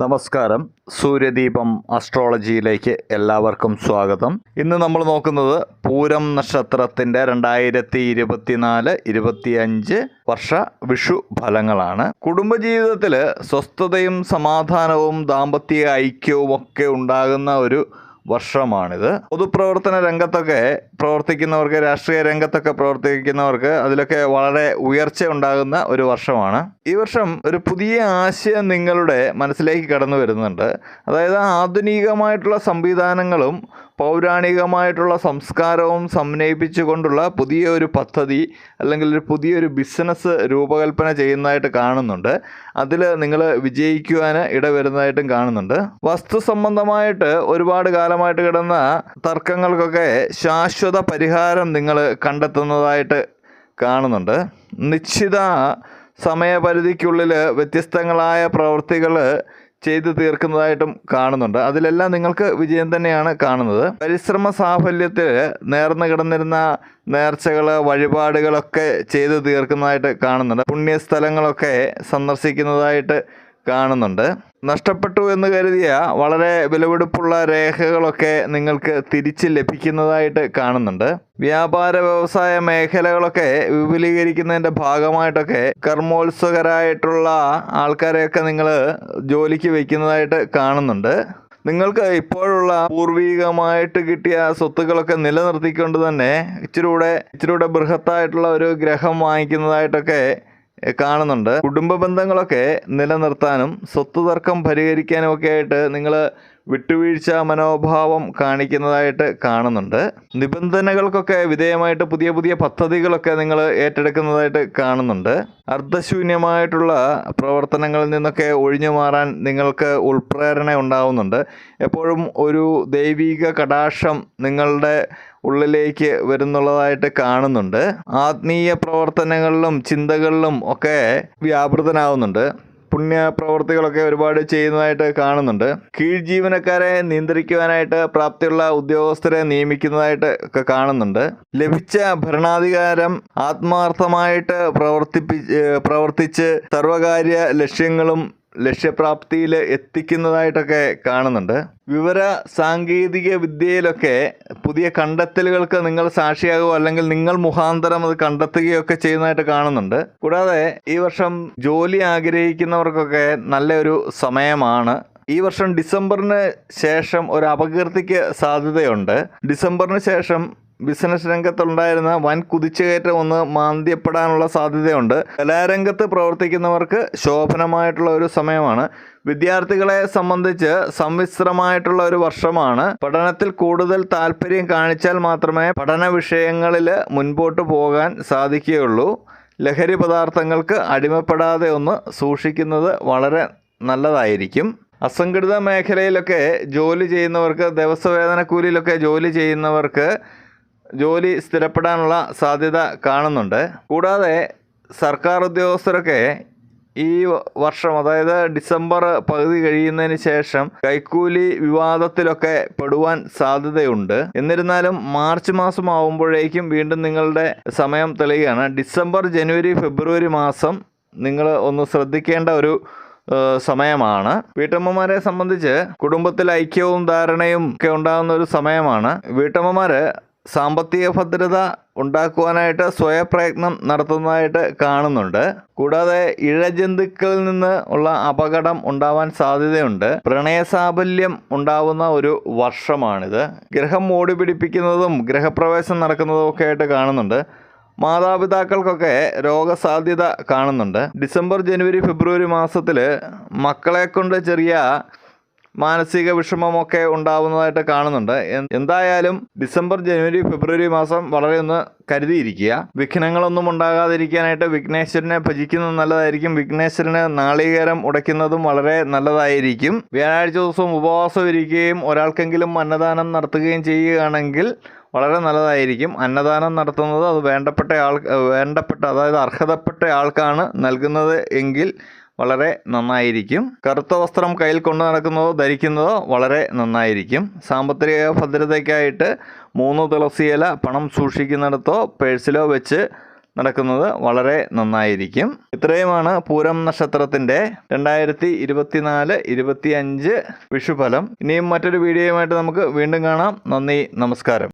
നമസ്കാരം. സൂര്യദീപം അസ്ട്രോളജിയിലേക്ക് എല്ലാവർക്കും സ്വാഗതം. ഇന്ന് നമ്മൾ നോക്കുന്നത് പൂരം നക്ഷത്രത്തിന്റെ രണ്ടായിരത്തി ഇരുപത്തിനാല് ഇരുപത്തിയഞ്ച് വർഷ വിഷു ഫലങ്ങളാണ്. കുടുംബജീവിതത്തിൽ സ്വസ്ഥതയും സമാധാനവും ദാമ്പത്യ ഐക്യവും ഒക്കെ ഉണ്ടാകുന്ന ഒരു വർഷമാണിത്. പൊതുപ്രവർത്തന രംഗത്തൊക്കെ പ്രവർത്തിക്കുന്നവർക്ക് രാഷ്ട്രീയ രംഗത്തൊക്കെ പ്രവർത്തിക്കുന്നവർക്ക് അതിലൊക്കെ വളരെ ഉയർച്ച ഉണ്ടാകുന്ന ഒരു വർഷമാണ്. ഈ വർഷം ഒരു പുതിയ ആശയം നിങ്ങളുടെ മനസ്സിലേക്ക് കടന്നു വരുന്നുണ്ട്. അതായത് ആധുനികമായിട്ടുള്ള സംവിധാനങ്ങളും പൗരാണികമായിട്ടുള്ള സംസ്കാരവും സമന്വയിപ്പിച്ചുകൊണ്ടുള്ള പുതിയ ഒരു പദ്ധതി അല്ലെങ്കിൽ ഒരു പുതിയൊരു ബിസിനസ് രൂപകൽപ്പന ചെയ്യുന്നതായിട്ട് കാണുന്നുണ്ട്. അതിൽ നിങ്ങൾ വിജയിക്കുവാൻ ഇടവരുന്നതായിട്ടും കാണുന്നുണ്ട്. വസ്തു സംബന്ധമായിട്ട് ഒരുപാട് കാലമായിട്ട് കിടന്ന തർക്കങ്ങൾക്കൊക്കെ ശാശ്വത പരിഹാരം നിങ്ങൾ കണ്ടെത്തുന്നതായിട്ട് കാണുന്നുണ്ട്. നിശ്ചിത സമയപരിധിക്കുള്ളിൽ വ്യത്യസ്തങ്ങളായ പ്രവൃത്തികൾ ചെയ്തു തീർക്കുന്നതായിട്ടും കാണുന്നുണ്ട്. അതിലെല്ലാം നിങ്ങൾക്ക് വിജയം തന്നെയാണ് കാണുന്നത്. പരിശ്രമ സാഫല്യത്തിൽ നേർന്നു കിടന്നിരുന്ന നേർച്ചകൾ വഴിപാടുകളൊക്കെ ചെയ്തു തീർക്കുന്നതായിട്ട് കാണുന്നുണ്ട്. പുണ്യസ്ഥലങ്ങളൊക്കെ സന്ദർശിക്കുന്നതായിട്ട് കാണുന്നുണ്ട്. നഷ്ടപ്പെട്ടു എന്ന് കരുതിയ വളരെ വിലപിടിപ്പുള്ള രേഖകളൊക്കെ നിങ്ങൾക്ക് തിരിച്ച് ലഭിക്കുന്നതായിട്ട് കാണുന്നുണ്ട്. വ്യാപാര വ്യവസായ മേഖലകളൊക്കെ വിപുലീകരിക്കുന്നതിന്റെ ഭാഗമായിട്ടൊക്കെ കർമ്മോത്സുകരായിട്ടുള്ള ആൾക്കാരെയൊക്കെ നിങ്ങൾ ജോലിക്ക് വയ്ക്കുന്നതായിട്ട് കാണുന്നുണ്ട്. നിങ്ങൾക്ക് ഇപ്പോഴുള്ള പൂർവികമായിട്ട് കിട്ടിയ സ്വത്തുക്കളൊക്കെ നിലനിർത്തിക്കൊണ്ട് തന്നെ ഇച്ചിരൂടെ ഇച്ചിരൂടെ ബൃഹത്തായിട്ടുള്ള ഒരു ഗ്രഹം വാങ്ങിക്കുന്നതായിട്ടൊക്കെ കാണുന്നുണ്ട്. കുടുംബ ബന്ധങ്ങളൊക്കെ നിലനിർത്താനും സ്വത്ത് തർക്കം പരിഹരിക്കാനും ഒക്കെ ആയിട്ട് നിങ്ങൾ വിട്ടുവീഴ്ച മനോഭാവം കാണിക്കുന്നതായിട്ട് കാണുന്നുണ്ട്. നിബന്ധനകൾക്കൊക്കെ വിധേയമായിട്ട് പുതിയ പുതിയ പദ്ധതികളൊക്കെ നിങ്ങൾ ഏറ്റെടുക്കുന്നതായിട്ട് കാണുന്നുണ്ട്. അർദ്ധശൂന്യമായിട്ടുള്ള പ്രവർത്തനങ്ങളിൽ നിന്നൊക്കെ ഒഴിഞ്ഞു മാറാൻ നിങ്ങൾക്ക് ഉൾപ്രേരണ ഉണ്ടാവുന്നുണ്ട്. എപ്പോഴും ഒരു ദൈവിക കടാക്ഷം നിങ്ങളുടെ ഉള്ളിലേക്ക് വരുന്നുള്ളതായിട്ട് കാണുന്നുണ്ട്. ആത്മീയ പ്രവർത്തനങ്ങളിലും ചിന്തകളിലും ഒക്കെ വ്യാപൃതനാവുന്നുണ്ട്. പുണ്യ പ്രവൃത്തികളൊക്കെ ഒരുപാട് ചെയ്യുന്നതായിട്ട് കാണുന്നുണ്ട്. കീഴ് ജീവനക്കാരെ നിയന്ത്രിക്കുവാനായിട്ട് പ്രാപ്തിയുള്ള ഉദ്യോഗസ്ഥരെ നിയമിക്കുന്നതായിട്ട് ഒക്കെ കാണുന്നുണ്ട്. ലഭിച്ച ഭരണാധികാരം ആത്മാർത്ഥമായിട്ട് പ്രവർത്തിപ്പി പ്രവർത്തിച്ച് സർവകാര്യ ലക്ഷ്യങ്ങളും ലക്ഷ്യപ്രാപ്തിയിൽ എത്തിക്കുന്നതായിട്ടൊക്കെ കാണുന്നുണ്ട്. വിവര സാങ്കേതിക വിദ്യയിലൊക്കെ പുതിയ കണ്ടെത്തലുകൾക്ക് നിങ്ങൾ സാക്ഷിയാകുക അല്ലെങ്കിൽ നിങ്ങൾ മുഖാന്തരം അത് കണ്ടെത്തുകയൊക്കെ ചെയ്യുന്നതായിട്ട് കാണുന്നുണ്ട്. കൂടാതെ ഈ വർഷം ജോലി ആഗ്രഹിക്കുന്നവർക്കൊക്കെ നല്ലൊരു സമയമാണ്. ഈ വർഷം ഡിസംബറിന് ശേഷം ഒരു അപകീർത്തിക്ക് സാധ്യതയുണ്ട്. ഡിസംബറിന് ശേഷം ബിസിനസ് രംഗത്തുണ്ടായിരുന്ന വൻ കുതിച്ചുകയറ്റം ഒന്ന് മാന്ദ്യപ്പെടാനുള്ള സാധ്യതയുണ്ട്. കലാരംഗത്ത് പ്രവർത്തിക്കുന്നവർക്ക് ശോഭനമായിട്ടുള്ള ഒരു സമയമാണ്. വിദ്യാർത്ഥികളെ സംബന്ധിച്ച് സമ്മിശ്രമായിട്ടുള്ള ഒരു വർഷമാണ്. പഠനത്തിൽ കൂടുതൽ താല്പര്യം കാണിച്ചാൽ മാത്രമേ പഠന വിഷയങ്ങളിൽ മുൻപോട്ട് പോകാൻ സാധിക്കുകയുള്ളൂ. ലഹരി പദാർത്ഥങ്ങൾക്ക് അടിമപ്പെടാതെ ഒന്ന് സൂക്ഷിക്കുന്നത് വളരെ നല്ലതായിരിക്കും. അസംഘടിത മേഖലയിലൊക്കെ ജോലി ചെയ്യുന്നവർക്ക് ദിവസവേതന കൂലിയിലൊക്കെ ജോലി ചെയ്യുന്നവർക്ക് ജോലി സ്ഥിരപ്പെടാനുള്ള സാധ്യത കാണുന്നുണ്ട്. കൂടാതെ സർക്കാർ ഉദ്യോഗസ്ഥരൊക്കെ ഈ വർഷം അതായത് ഡിസംബർ പകുതി കഴിയുന്നതിന് ശേഷം കൈക്കൂലി വിവാദത്തിലൊക്കെ പെടുവാൻ സാധ്യതയുണ്ട്. എന്നിരുന്നാലും മാർച്ച് മാസം ആവുമ്പോഴേക്കും വീണ്ടും നിങ്ങളുടെ സമയം തെളിയുകയാണ്. ഡിസംബർ ജനുവരി ഫെബ്രുവരി മാസം നിങ്ങൾ ഒന്ന് ശ്രദ്ധിക്കേണ്ട ഒരു സമയമാണ്. വീട്ടമ്മമാരെ സംബന്ധിച്ച് കുടുംബത്തിൽ ഐക്യവും ധാരണയും ഒക്കെ ഉണ്ടാകുന്ന ഒരു സമയമാണ്. വീട്ടമ്മമാര് സാമ്പത്തിക ഭദ്രത ഉണ്ടാക്കുവാനായിട്ട് സ്വയപ്രയത്നം നടത്തുന്നതായിട്ട് കാണുന്നുണ്ട്. കൂടാതെ ഇഴജന്തുക്കളിൽ നിന്ന് ഉള്ള അപകടം ഉണ്ടാവാൻ സാധ്യതയുണ്ട്. പ്രണയസാഫല്യം ഉണ്ടാവുന്ന ഒരു വർഷമാണിത്. ഗ്രഹം ഓടി പിടിപ്പിക്കുന്നതും ഗ്രഹപ്രവേശം നടക്കുന്നതും ഒക്കെ ആയിട്ട് കാണുന്നുണ്ട്. മാതാപിതാക്കൾക്കൊക്കെ രോഗസാധ്യത കാണുന്നുണ്ട്. ഡിസംബർ ജനുവരി ഫെബ്രുവരി മാസത്തിൽ മക്കളെ കൊണ്ട് ചെറിയ മാനസിക വിഷമമൊക്കെ ഉണ്ടാവുന്നതായിട്ട് കാണുന്നുണ്ട്. എന്തായാലും ഡിസംബർ ജനുവരി ഫെബ്രുവരി മാസം വളരെ ഒന്ന് കരുതിയിരിക്കുക. വിഘ്നങ്ങളൊന്നും ഉണ്ടാകാതിരിക്കാനായിട്ട് വിഘ്നേശ്വരനെ ഭജിക്കുന്നത് നല്ലതായിരിക്കും. വിഘ്നേശ്വരന് നാളികേരം ഉടയ്ക്കുന്നതും വളരെ നല്ലതായിരിക്കും. വ്യാഴാഴ്ച ദിവസം ഉപവാസം ഇരിക്കുകയും ഒരാൾക്കെങ്കിലും അന്നദാനം നടത്തുകയും ചെയ്യുകയാണെങ്കിൽ വളരെ നല്ലതായിരിക്കും. അന്നദാനം നടത്തുന്നത് അത് വേണ്ടപ്പെട്ട ആൾ വേണ്ടപ്പെട്ട അതായത് അർഹതപ്പെട്ട ആൾക്കാണ് നൽകുന്നത് എങ്കിൽ വളരെ നന്നായിരിക്കും. കറുത്ത വസ്ത്രം കയ്യിൽ കൊണ്ടു നടക്കുന്നതോ ധരിക്കുന്നതോ വളരെ നന്നായിരിക്കും. സാമ്പത്തിക ഭദ്രതയ്ക്കായിട്ട് മൂന്ന് തുളസിയില പണം സൂക്ഷിക്കുന്നിടത്തോ പേഴ്സിലോ വെച്ച് നടക്കുന്നത് വളരെ നന്നായിരിക്കും. ഇത്രയുമാണ് പൂരം നക്ഷത്രത്തിന്റെ രണ്ടായിരത്തി ഇരുപത്തിനാല് ഇരുപത്തി അഞ്ച് വിഷുഫലം. ഇനിയും മറ്റൊരു വീഡിയോയുമായിട്ട് നമുക്ക് വീണ്ടും കാണാം. നന്ദി നമസ്കാരം.